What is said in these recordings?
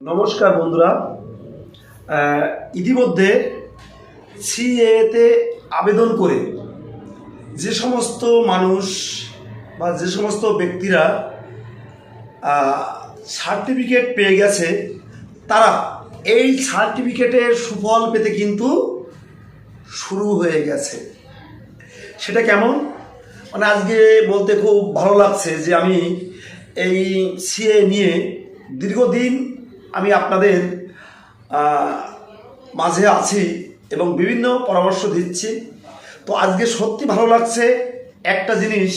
নমস্কার বন্ধুরা। ইতিমধ্যে সিএতে আবেদন করে যে সমস্ত মানুষ বা যে সমস্ত ব্যক্তিরা সার্টিফিকেট পেয়ে গেছে, তারা এই সার্টিফিকেটের সুফল পেতে কিন্তু শুরু হয়ে গেছে। সেটা কেমন? মানে আজকে বলতে খুব ভালো লাগছে যে আমি এই সিএ নিয়ে দীর্ঘদিন আমি আপনাদের মাঝে আছি এবং বিভিন্ন পরামর্শ দিচ্ছি। তো আজকে সত্যি ভালো লাগছে একটা জিনিস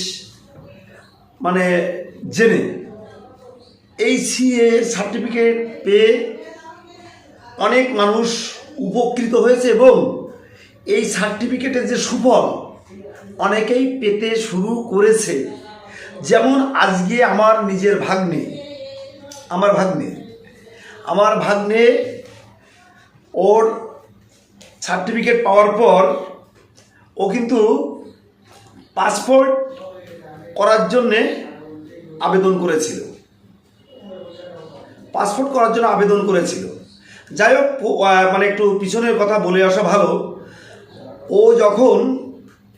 মানে জেনে। এই সিএ সার্টিফিকেট পেয়ে অনেক মানুষ উপকৃত হয়েছে এবং এই সার্টিফিকেটের যে সুফল অনেকেই পেতে শুরু করেছে। যেমন আজকে আমার নিজের ভাগ্নে, আমার ভাগ্নে আমার ভাগ্নে ওর সার্টিফিকেট পাওয়ার পর ও কিন্তু পাসপোর্ট করার জন্যে আবেদন করেছিল। পাসপোর্ট করার জন্য আবেদন করেছিল। যাই হোক মানে একটু পিছনের কথা বলে আসা ভালো। ও যখন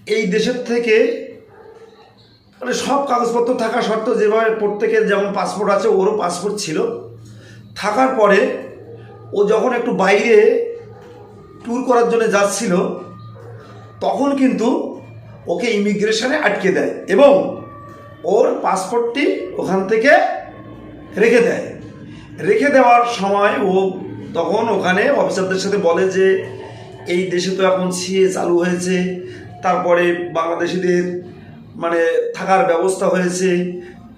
এই দেশের থেকে মানে সব কাগজপত্র থাকা সত্ত্বেও যেভাবে প্রত্যেকের যেমন পাসপোর্ট আছে, ওরও পাসপোর্ট ছিল। থাকার পরে ও যখন একটু বাইরে ট্যুর করার জন্য যাচ্ছিল, তখন কিন্তু ওকে ইমিগ্রেশনে আটকে দেয় এবং ওর পাসপোর্টটি ওখান থেকে রেখে দেয়। রেখে দেওয়ার সময় ও তখন ওখানে অফিসারদের সাথে বলে যে, এই দেশে তো এখন সিএ চালু হয়েছে, তারপরে বাংলাদেশিদের মানে থাকার ব্যবস্থা হয়েছে,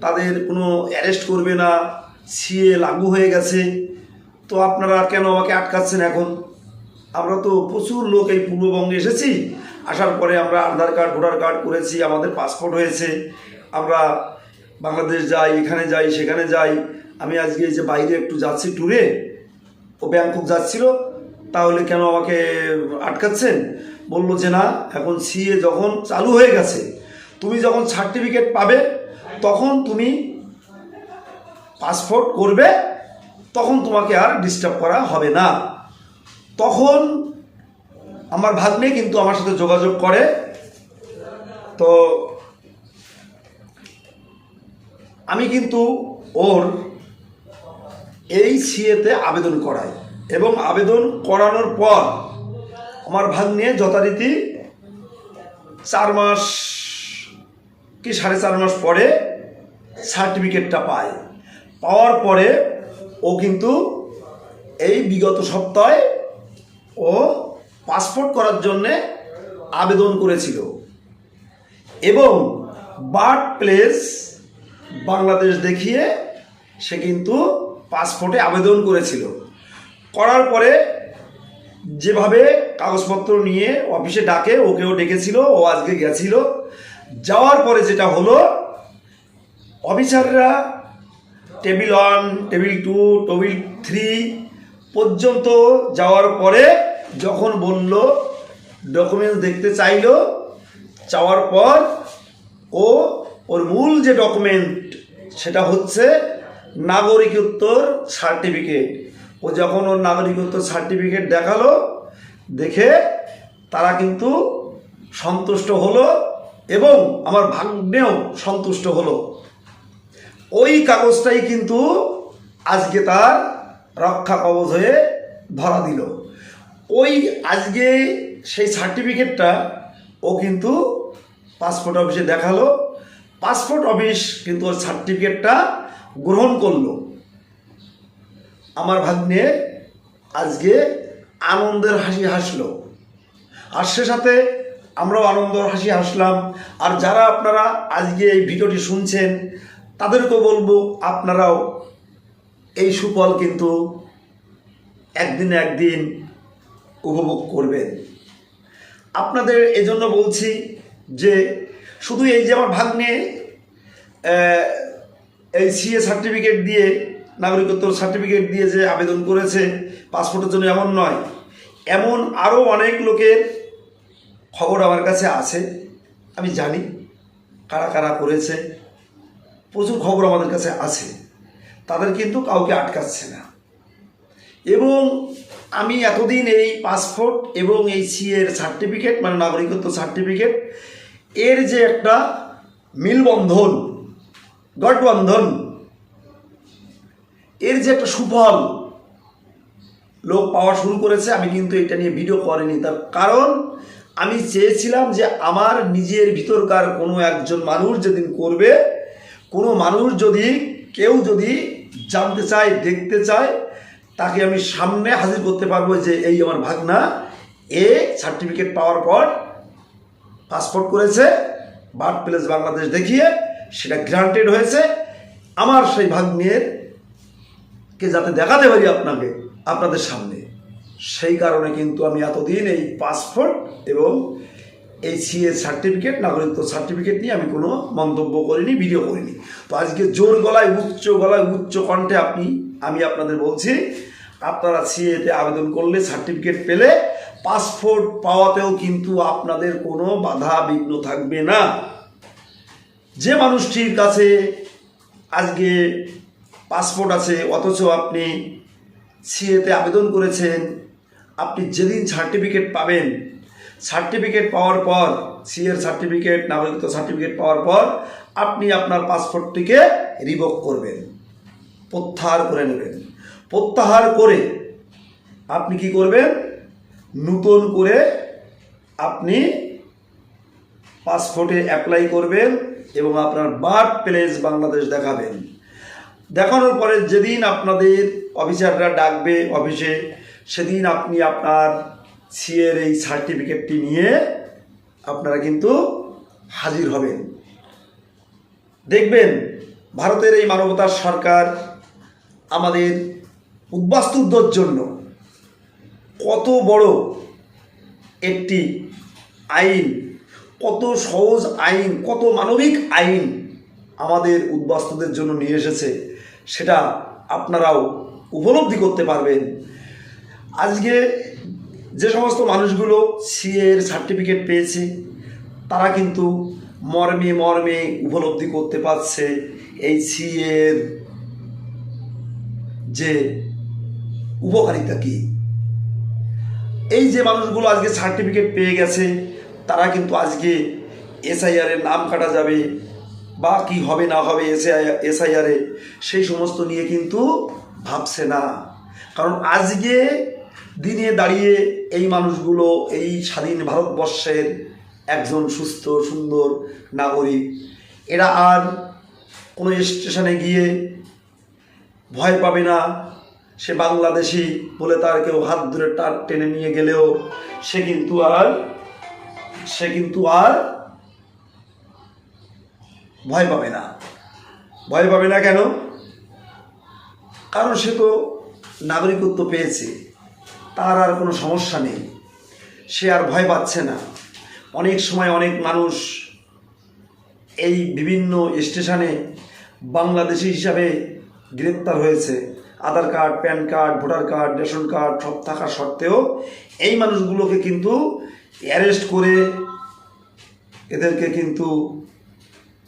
তাদের কোনো অ্যারেস্ট করবে না সিএ লাগু হয়ে গেছে। তো আপনারা কেন আমাকে আটকাচ্ছেন এখন? আমরা তো প্রচুর লোক এই পূর্ববঙ্গে এসেছি। আসার পরে আমরা আধার কার্ড, ভোটার কার্ড করেছি, আমাদের পাসপোর্ট হয়েছে। আমরা বাংলাদেশ যাই, এখানে যাই, সেখানে যাই। আমি আজকে যে বাইরে একটু যাচ্ছি ট্যুরে, ও ব্যাংকক যাচ্ছিল, তাহলে কেন আমাকে আটকাচ্ছেন? বলল যে না, এখন সিএ যখন চালু হয়ে গেছে, তুমি যখন সার্টিফিকেট পাবে, তখন তুমি পাসপোর্ট করবে, তখন তোমাকে আর ডিস্টার্ব করা হবে না। তখন আমার ভাগ্নে কিন্তু আমার সাথে যোগাযোগ করে। তো আমি কিন্তু ওর এই সিএতে আবেদন করাই। এবং আবেদন করানোর পর আমার ভাগ্নে যথারীতি চার মাস কি সাড়ে চার মাস পরে সার্টিফিকেটটা পায়। পাওয়ার পরে ও কিন্তু এই বিগত সপ্তাহে ও পাসপোর্ট করার জন্যে আবেদন করেছিল। এবং বার্থ প্লেস বাংলাদেশ দেখিয়ে সে কিন্তু পাসপোর্টে আবেদন করেছিল। করার পরে যেভাবে কাগজপত্র নিয়ে অফিসে ডাকে, ওকেও ডেকেছিল, ও আজকে গেছিল। যাওয়ার পরে যেটা হলো, অফিসাররা table one, table two, table three পর্যন্ত যাওয়ার পরে যখন বলল ডকুমেন্টস দেখতে চাইলো চাওয়ার পর ও, ওর মূল যে ডকুমেন্ট সেটা হচ্ছে নাগরিকত্বর সার্টিফিকেট ও যখন ওর নাগরিকত্ব সার্টিফিকেট দেখাল, দেখে তারা কিন্তু সন্তুষ্ট হলো এবং আমার ভাগ্নেও সন্তুষ্ট হলো। ওই কাগজটাই কিন্তু আজকে তার রক্ষা কবচ হয়ে ধরা দিল। ওই আজকে সেই সার্টিফিকেটটা ও কিন্তু পাসপোর্ট অফিসে দেখাল। পাসপোর্ট অফিস কিন্তু ওর সার্টিফিকেটটা গ্রহণ করল। আমার ভাগ্নে আজকে আনন্দের হাসি হাসলো। আর সে সাথে আমরাও আনন্দ হাসি হাসলাম। আর যারা আপনারা আজকে এই ভিডিওটি শুনছেন তাদেরকেও বলব, আপনারাও এই সুফল কিন্তু একদিন একদিন উপভোগ করবেন। আপনাদের এজন্য বলছি যে, শুধু এই যে আমার ভাগ্নে এই সিএ সার্টিফিকেট দিয়ে, নাগরিকত্ব সার্টিফিকেট দিয়ে যে আবেদন করেছে পাসপোর্টের জন্য এমন নয়, এমন আরও অনেক লোকের খবর আমার কাছে আছে, আমি জানি কারা কারা করেছে। প্রচুর খবর আমাদের কাছে আছে। তাদের কিন্তু কাউকে আটকাচ্ছে না। এবং আমি এতদিন এই পাসপোর্ট এবং এই সিএর সার্টিফিকেট মানে নাগরিকত্ব সার্টিফিকেট, এর যে একটা মিলবন্ধন, গঠবন্ধন, এর যে একটা সুফল লোক পাওয়া শুরু করেছে, আমি কিন্তু এটা নিয়ে ভিডিও করিনি। তার কারণ, আমি চেয়েছিলাম যে আমার নিজের ভিতরকার কোনো একজন মানুষ যেদিন করবে কোনো মানুষ যদি, কেউ যদি জানতে চায়, দেখতে চায়, তাকে আমি সামনে হাজির করতে পারব যে এই আমার ভাগনা এ সার্টিফিকেট পাওয়ার পর পাসপোর্ট করেছে, বার্থ প্লেস বাংলাদেশ দেখিয়ে সেটা গ্রান্টেড হয়েছে। আমার সেই ভাগ্নের কে যাতে দেখাতে পারি আপনাকে, আপনাদের সামনে। সেই কারণে কিন্তু আমি এতদিন এই পাসপোর্ট এবং এই সিএ সার্টিফিকেট নাগরিকত্ব সার্টিফিকেট নিয়ে আমি কোনো মন্তব্য করিনি ভিডিও করিনি। তো আজকে জোর গলায়, উচ্চ গলায়, উচ্চ কণ্ঠে আপনি, আমি আপনাদের বলছি, আপনারা সিএতে আবেদন করলে সার্টিফিকেট পেলে পাসপোর্ট পাওয়াতেও কিন্তু আপনাদের কোনো বাধা বিঘ্ন থাকবে না। যে মানুষটির কাছে আজকে পাসপোর্ট আছে, অথচ আপনি সিএতে আবেদন করেছেন, আপনি যেদিন সার্টিফিকেট পাবেন সার্টিফিকেট পাওয়ার পর সিএর সার্টিফিকেট, নাগরিকত্ব সার্টিফিকেট পাওয়ার পর, আপনি আপনার পাসপোর্টটিকে রিভোক করবেন, প্রত্যাহার করে নেবেন। প্রত্যাহার করে আপনি কি করবেন? নতুন করে আপনি পাসপোর্টে অ্যাপ্লাই করবেন এবং আপনার বার্থ প্লেস বাংলাদেশ দেখাবেন। দেখানোর পরে যেদিন আপনাদের অফিসাররা ডাকবে অফিসে সেদিন আপনি আপনার সিএর এই সার্টিফিকেটটি নিয়ে আপনারা কিন্তু হাজির হবেন। দেখবেন, ভারতের এই মানবতার সরকার আমাদের উদ্বাস্তুদের জন্য কত বড় একটি আইন, কত সহজ আইন, কত মানবিক আইন আমাদের উদ্বাস্তুদের জন্য নিয়ে এসেছে, সেটা আপনারাও উপলব্ধি করতে পারবেন। আজকে যে সমস্ত মানুষগুলো সিএর সার্টিফিকেট পেয়েছে, তারা কিন্তু মর্মে মর্মে উপলব্ধি করতে পারছে এই সিএর যে উপকারিতা কী এই যে মানুষগুলো আজকে সার্টিফিকেট পেয়ে গেছে, তারা কিন্তু আজকে এসআইআরের নাম কাটা যাবে বা কি হবে না হবে এসআই এসআইআরে সেই সমস্ত নিয়ে কিন্তু ভাবছে না। কারণ আজকে দিনে দাঁড়িয়ে এই মানুষগুলো, এই স্বাধীন ভারতবর্ষের একজন সুস্থ, সুন্দর নাগরিক, এরা আর কোনো স্টেশনে গিয়ে ভয় পাবে না। সে বাংলাদেশি বলে তার কেউ হাত ধরে টার টেনে নিয়ে গেলেও সে কিন্তু আর, সে কিন্তু আর ভয় পাবে না। ভয় পাবে না কেন? কারণ সে তো নাগরিকত্ব পেয়েছে। তার আর কোনো সমস্যা নেই। সে আর ভয় পাচ্ছে না। অনেক সময় অনেক মানুষ এই বিভিন্ন স্টেশনে বাংলাদেশি হিসাবে গ্রেপ্তার হয়েছে। Aadhaar card, PAN card, voter card, ration card সব থাকা সত্ত্বেও এই মানুষগুলোকে কিন্তু অ্যারেস্ট করে এদেরকে কিন্তু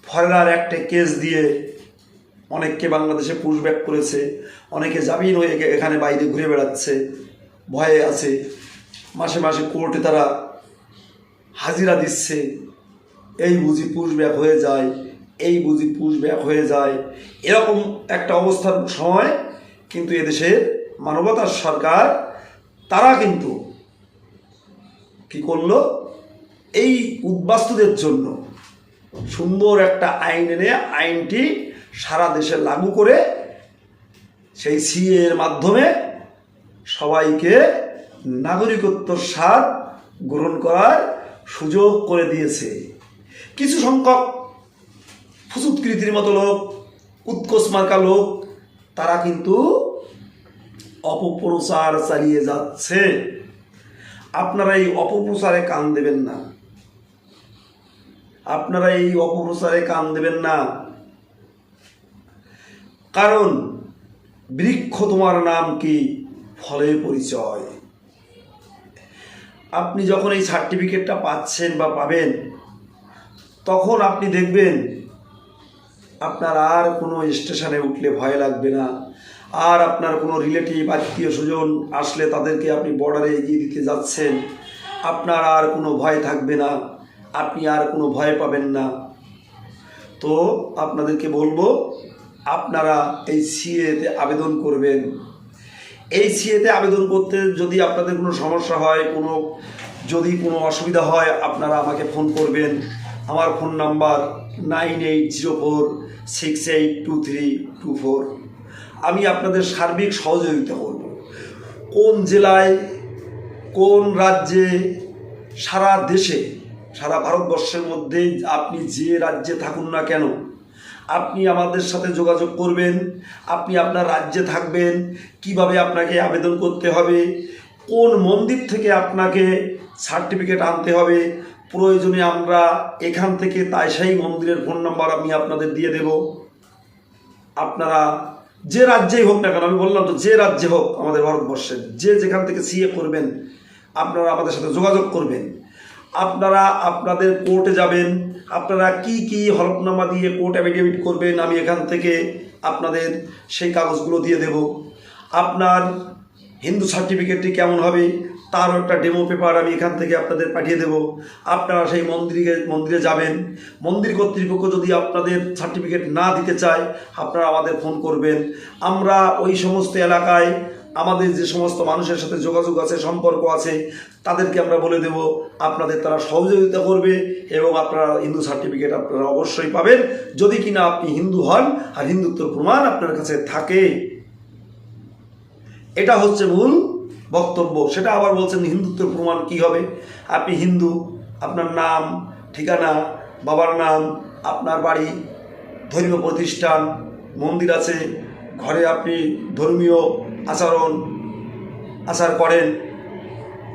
ফরেনার একটা কেস দিয়ে অনেককে বাংলাদেশে পুশব্যাক করেছে। অনেকে জামিন হয়ে এখানে বাইরে ঘুরে বেড়াচ্ছে। ভয়ে আছে। মাসে মাসে কোর্টে তারা হাজিরা দিচ্ছে। এই বুঝি পুশব্যাক হয়ে যায়, এই বুঝি পুশব্যাক হয়ে যায়। এরকম একটা অবস্থার সময় কিন্তু এদেশের মানবতার সরকার, তারা কিন্তু কি করল? এই উদ্বাস্তুদের জন্য সুন্দর একটা আইন এনে আইনটি সারা দেশে লাগু করে সেই সিএ এর মাধ্যমে সবাইকে নাগরিকত্বর স্বাদ গ্রহণ করার সুযোগ করে দিয়েছে। কিছু সংখ্যক ফুসুৎকৃতির মতো লোক উৎকোষ মার্কা লোক, তারা কিন্তু অপপ্রচার চালিয়ে যাচ্ছে। আপনারা এই অপপ্রচারে কান দেবেন না। আপনারা এই অপপ্রচারে কান দেবেন না। কারণ বৃক্ষ তোমার নাম কি? ফলে পরিচয়। আপনি যখন এই সার্টিফিকেটটা পাচ্ছেন বা পাবেন, তখন আপনি দেখবেন আপনার আর কোনো স্টেশনে উঠলে ভয় লাগবে না। আর আপনার কোনো রিলেটিভ, আত্মীয় স্বজন আসলে তাদেরকে আপনি বর্ডারে এগিয়ে দিতে যাচ্ছেন, আপনার আর কোনো ভয় থাকবে না। আপনি আর কোনো ভয় পাবেন না। তো আপনাদেরকে বলব, আপনারা এই সিএতে আবেদন করবেন। এই সিএতে আবেদন করতে যদি আপনাদের কোনো সমস্যা হয়, কোনো, যদি কোনো অসুবিধা হয়, আপনারা আমাকে ফোন করবেন। আমার phone number nine eight zero four six eight two three two four. আমি আপনাদের সার্বিক সহযোগিতা করব। কোন জেলায়, কোন রাজ্যে, সারা দেশে, সারা ভারতবর্ষের মধ্যে আপনি যে রাজ্যে থাকুন না কেন আপনি আমাদের সাথে যোগাযোগ করবেন, আপনি আপনার রাজ্যে থাকবেন, কীভাবে আপনাকে আবেদন করতে হবে, কোন মন্দির থেকে আপনাকে সার্টিফিকেট আনতে হবে, প্রয়োজনে আমরা এখান থেকে তাই সেই মন্দিরের ফোন নাম্বার আমি আপনাদের দিয়ে দেব। আপনারা যে রাজ্যেই হোক না কেন, আমি বললাম তো যে রাজ্যে হোক আমাদের ভারতবর্ষের, যে যেখান থেকে সিএ করবেন, আপনারা আমাদের সাথে যোগাযোগ করবেন। আপনারা আপনাদের কোর্টে যাবেন, আপনারা কি কি হলফনামা দিয়ে কোর্ট অ্যাফিডেভিট করবেন, আমি এখান থেকে আপনাদের সেই কাগজগুলো দিয়ে দেব। আপনার হিন্দু সার্টিফিকেটটি কেমন হবে, তারও একটা ডেমো পেপার আমি এখান থেকে আপনাদের পাঠিয়ে দেব। আপনারা সেই মন্দিরে মন্দিরে যাবেন, মন্দির কর্তৃপক্ষ যদি আপনাদের সার্টিফিকেট না দিতে চায়, আপনারা আমাদের ফোন করবেন। আমরা ওই সমস্ত এলাকায় আমাদের যে সমস্ত মানুষের সাথে যোগাযোগ আছে, সম্পর্ক আছে, তাদেরকে আমরা বলে দেব, আপনাদের তারা সহযোগিতা করবে এবং আপনারা হিন্দু সার্টিফিকেট আপনারা অবশ্যই পাবেন। যদি কিনা আপনি হিন্দু হন আর হিন্দুত্বর প্রমাণ আপনার কাছে থাকে, এটা হচ্ছে মূল বক্তব্য। সেটা আবার বলছেন, হিন্দুত্বের প্রমাণ কি হবে? আপনি হিন্দু, আপনার নাম, ঠিকানা, বাবার নাম, আপনার বাড়ি, ধর্মীয় প্রতিষ্ঠান, মন্দির আছে, ঘরে আপনি ধর্মীয় আচরণ, আচার করেন।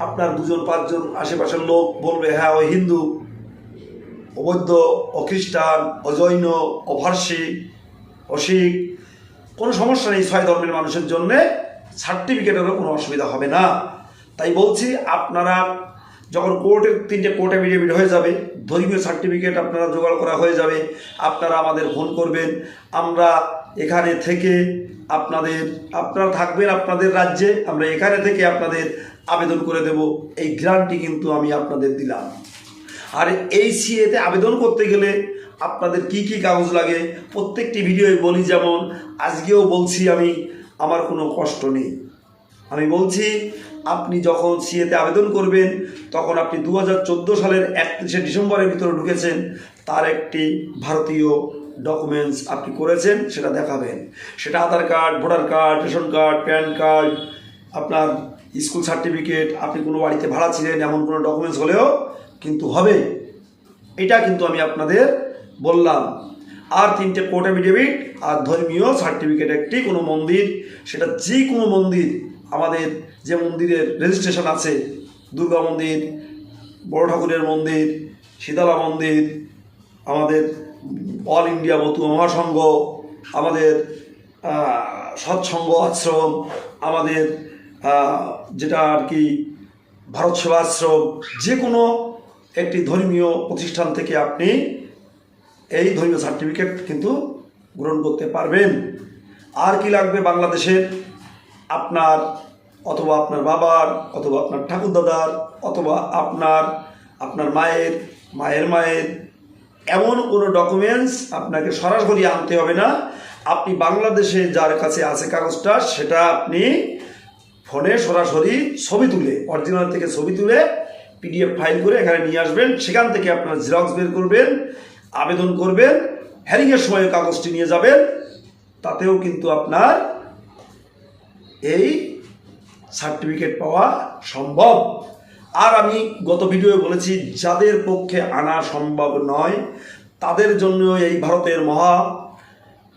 আপনার দুজন, পাঁচজন আশেপাশের লোক বলবে হ্যাঁ ওই হিন্দু। অবৈধ, অখ্রিস্টান, অজৈন অভার্সি অশিখ। কোনো সমস্যা নেই ছয় ধর্মের মানুষের জন্যে। সার্টিফিকেটেরও কোনো অসুবিধা হবে না। তাই বলছি, আপনারা যখন কোর্টের তিনটে কোর্ট অ্যাফিডেভিট হয়ে যাবে, ধর্মীয় সার্টিফিকেট আপনারা জোগাড় করা হয়ে যাবে। আপনারা আমাদের ফোন করবেন। আমরা এখানে থেকে আপনাদের, আপনারা থাকবেন আপনাদের রাজ্যে, আমরা এখানে থেকে আপনাদের আবেদন করে দেব। এই গ্রান্টটি কিন্তু আমি আপনাদের দিলাম। আর এই সিএতে আবেদন করতে গেলে আপনাদের কি কি কাগজ লাগে, প্রত্যেকটি ভিডিওয় বলি যেমন, আজকেও বলছি আমি, আমার কোনো কষ্ট নেই। আমি বলছি, আপনি যখন সিএতে আবেদন করবেন, তখন আপনি দু হাজার চোদ্দ সালের একত্রিশে ডিসেম্বরের ভিতরে ঢুকেছেন তার একটি ভারতীয় ডকুমেন্টস আপনি করেছেন, সেটা দেখাবেন। সেটা Aadhaar card, voter card, ration card, PAN card, আপনার স্কুল সার্টিফিকেট, আপনি কোনো বাড়িতে ভাড়া ছিলেন, এমন কোনো ডকুমেন্টস হলেও কিন্তু হবে। এটা কিন্তু আমি আপনাদের বললাম। আর তিনটে কোর্ট অ্যাফিডেভিট আর ধর্মীয় সার্টিফিকেট একটি কোনো মন্দির, সেটা যে কোনো মন্দির, আমাদের যে মন্দিরের রেজিস্ট্রেশন আছে, দুর্গা মন্দির, বড় ঠাকুরের মন্দির, শীতলা মন্দির আমাদের অল ইন্ডিয়া মতু মহাসংঘ, আমাদের সৎসঙ্গ আশ্রম, আমাদের যেটা আর কি ভারত সেবা আশ্রম যে কোনো একটি ধর্মীয় প্রতিষ্ঠান থেকে আপনি এই ধর্মীয় সার্টিফিকেট কিন্তু গ্রহণ করতে পারবেন। আর কি লাগবে বাংলাদেশের? আপনার, অথবা আপনার বাবার, অথবা আপনার ঠাকুরদাদার, অথবা আপনার আপনার মায়ের মায়ের মায়ের এমন কোনো ডকুমেন্টস আপনাকে সরাসরি আনতে হবে না। আপনি বাংলাদেশে যার কাছে আছে কাগজটা, সেটা আপনি ফোনে সরাসরি ছবি তুলে অরিজিনাল থেকে ছবি তুলে পিডিএফ ফাইল করে এখানে নিয়ে আসবেন। সেখান থেকে আপনার জেরক্স বের করবেন, আবেদন করবেন হ্যারিংয়ের সময় কাগজটি নিয়ে যাবেন। তাতেও কিন্তু আপনার এই সার্টিফিকেট পাওয়া সম্ভব। আর আমি গত ভিডিওয়ে বলেছি, যাদের পক্ষে আনা সম্ভব নয়, তাদের জন্য এই ভারতের মহা,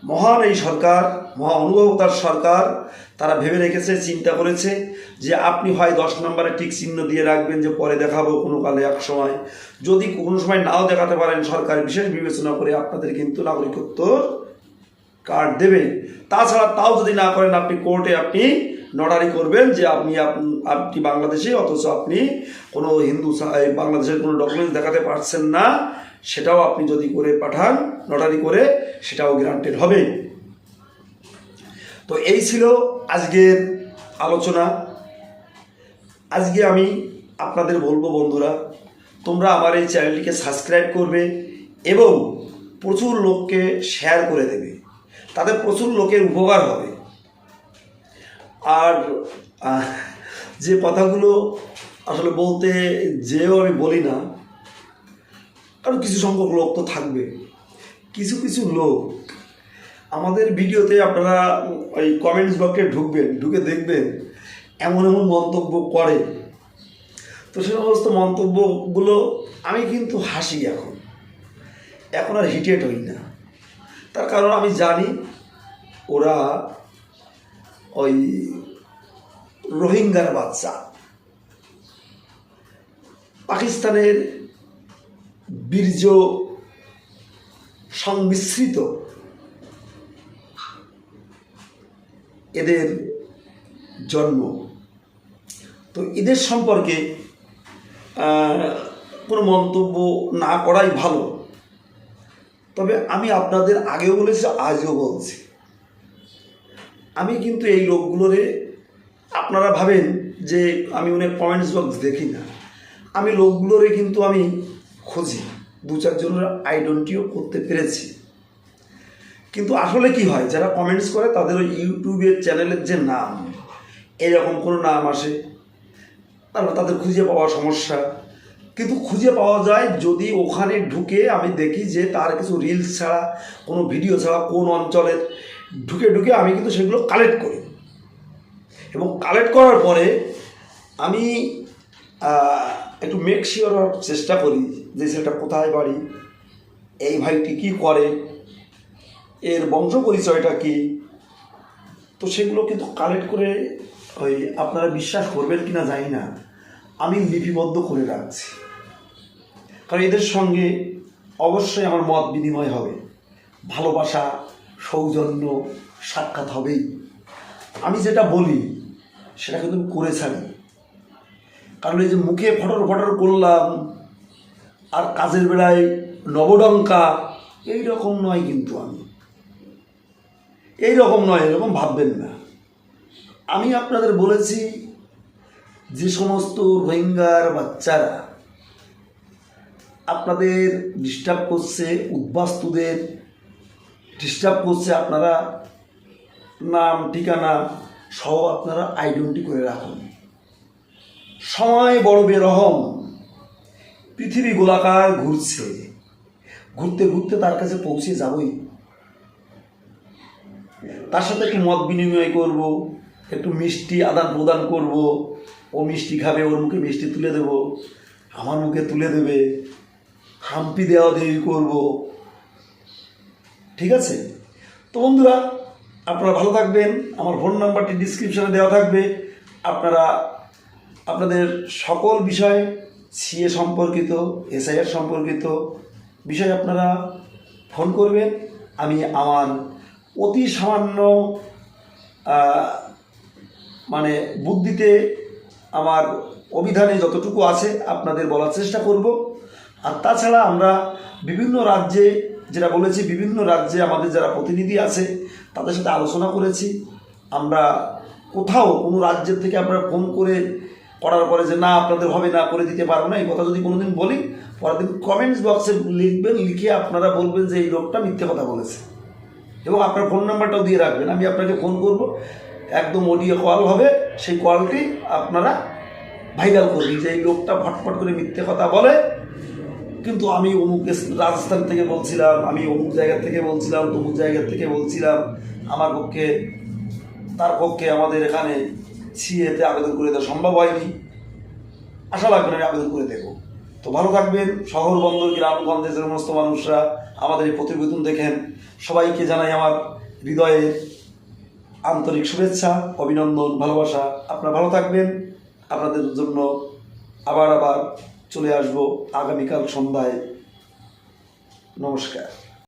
মহান এই সরকার, মহা অনুভবতার সরকার, তারা ভেবে রেখেছে, চিন্তা করেছে যে আপনি হয় দশ নম্বরে ঠিক চিহ্ন দিয়ে রাখবেন যে পরে দেখাবো কোনো কালে এক সময়। যদি কোনো সময় নাও দেখাতে পারেন, সরকার বিশেষ বিবেচনা করে আপনাদের কিন্তু নাগরিকত্ব কার্ড দেবে। তাছাড়া তাও যদি না করেন, আপনি কোর্টে আপনি নটারি করবেন যে আপনি আপ- আপনি বাংলাদেশি, অথচ আপনি কোনো হিন্দু বাংলাদেশের কোনো ডকুমেন্টস দেখাতে পারছেন না, সেটাও আপনি যদি করে পাঠান নটারি করে, সেটাও গ্রান্টেড হবে। তো এই ছিল আজকের আলোচনা। আজকে আমি আপনাদের বলব, বন্ধুরা, তোমরা আমার এই চ্যানেলটিকে সাবস্ক্রাইব করবে এবং প্রচুর লোককে শেয়ার করে দেবে। তাতে প্রচুর লোকের উপকার হবে। আর যে কথাগুলো আসলে বলতে যেও আমি বলি না, কারণ কিছু সংখ্যক লোক তো থাকবে। কিছু কিছু লোক আমাদের ভিডিওতে আপনারা ওই কমেন্টস বক্সে ঢুকবেন, ঢুকে দেখবেন এমন এমন মন্তব্য করে। তো সে সমস্ত মন্তব্যগুলো আমি কিন্তু হাসি এখন। এখন আর হিটেড হই না। তার কারণ আমি জানি ওরা ওই রোহিঙ্গার বাচ্চা। পাকিস্তানের বীর্য সংমিশ্রিত। এদের জন্ম। তো এদের সম্পর্কে কোনো মন্তব্য না করাই ভালো। তবে আমি আপনাদের আগেও বলেছি, আজও বলছি। আমি কিন্তু এই লোকগুলোরে আপনারা ভাবেন যে আমি অনেক কমেন্টস বক্স দেখি না। আমি লোকগুলোরে কিন্তু আমি খুঁজি। দু চারজনের আইডেন্টিও করতে পেরেছি। কিন্তু আসলে কি হয়, যারা কমেন্টস করে তাদের ওই ইউটিউবের চ্যানেলের যে নাম, এরকম কোনো নাম আসে তারপর তাদের খুঁজে পাওয়া সমস্যা। কিন্তু খুঁজে পাওয়া যায় যদি ওখানে ঢুকে আমি দেখি যে তার কিছু রিলস ছাড়া, কোনো ভিডিও ছাড়া কোন অঞ্চলের ঢুকে ঢুকে আমি কিন্তু সেগুলো কালেক্ট করি। এবং কালেক্ট করার পরে আমি একটু মেক শিওর চেষ্টা করি যে সেটা কোথায় বাড়ি, এই ভাইটি কী করে, এর বংশ পরিচয়টা কি। তো সেগুলো কিন্তু কালেক্ট করে ওই আপনারা বিশ্বাস করবেন কি না জানি না, আমি লিপিবদ্ধ করে রাখছি। কারণ এদের সঙ্গে অবশ্যই আমার মত বিনিময় হবে, ভালোবাসা সৌজন্য সাক্ষাৎ হবেই। আমি যেটা বলি সেটা কিন্তু করে ছাড়ি। কারণ এই যে মুখে ফটর ফটর করলাম, আর কাজের বেলায় নবডঙ্কা এই রকম নয় কিন্তু আমি। এই রকম নয়, এরকম ভাববেন না। আমি আপনাদের বলেছি, যে সমস্ত রোহিঙ্গার বাচ্চারা আপনাদের ডিস্টার্ব করছে, উদ্বাস্তুদের ডিস্টার্ব করছে আপনারা, নাম, ঠিকানা, সব আপনারা আইডেন্টি করে রাখুন। সময় বড় বেরহম। পৃথিবী গোলাকার ঘুরছে। ঘুরতে ঘুরতে তার কাছে পৌঁছে যাবই। তার সাথে একটু মত বিনিময় করব, একটু মিষ্টি আদান প্রদান করব। ও মিষ্টি খাবে, ওর মুখে মিষ্টি তুলে দেব। আমার মুখে তুলে দেবে। হাম্পি দেওয়া দেওয়ি করব। ঠিক আছে? তো বন্ধুরা, আপনারা ভালো থাকবেন। আমার ফোন নাম্বারটি ডিসক্রিপশনে দেওয়া থাকবে। আপনারা আপনাদের সকল বিষয় সিএ সম্পর্কিত এসআইআর সম্পর্কিত বিষয় আপনারা ফোন করবেন। আমি আমার অতি সামান্য মানে বুদ্ধিতে আমার অভিধানে যতটুকু আছে আপনাদের বলার চেষ্টা করব। আর তাছাড়া আমরা বিভিন্ন রাজ্যে যেটা বলেছি, বিভিন্ন রাজ্যে আমাদের যারা প্রতিনিধি আছে, তাদের সাথে আলোচনা করেছি। আমরা কোথাও কোনো রাজ্যের থেকে আমরা ফোন করে করার পরে যে, না, আপনাদের হবে না, করে দিতে পারব না। এই কথা যদি কোনোদিন বলি, পরের দিন কমেন্টস বক্সে লিখবেন, লিখে আপনারা বলবেন যে, এই লোকটা মিথ্যে কথা বলেছে। এবং আপনার ফোন নাম্বারটাও দিয়ে রাখবেন। আমি আপনাকে ফোন করব, একদম অডিও কল হবে, সেই কলটি আপনারা ভাইরাল করবেন যে, এই লোকটা ফটফট করে মিথ্যে কথা বলে কিন্তু আমি অমুক রাজস্থান থেকে বলছিলাম, আমি অমুক জায়গা থেকে বলছিলাম, তমুক জায়গা থেকে বলছিলাম। আমার পক্ষে, তার পক্ষে আমাদের এখানে সিএতে আবেদন করে দেওয়া সম্ভব হয়নি। আশা লাগবে আমি আবেদন করে দেবো। তো ভালো থাকবেন, শহর বন্দর গ্রামগঞ্জের সমস্ত মানুষরা আমাদের এই প্রতিবেদন দেখেন। সবাইকে জানাই আমার হৃদয়ের আন্তরিক শুভেচ্ছা, অভিনন্দন, ভালোবাসা। আপনারা ভালো থাকবেন, আপনাদের জন্য আবার আবার চলে আসব আগামীকাল সন্ধ্যায়। নমস্কার।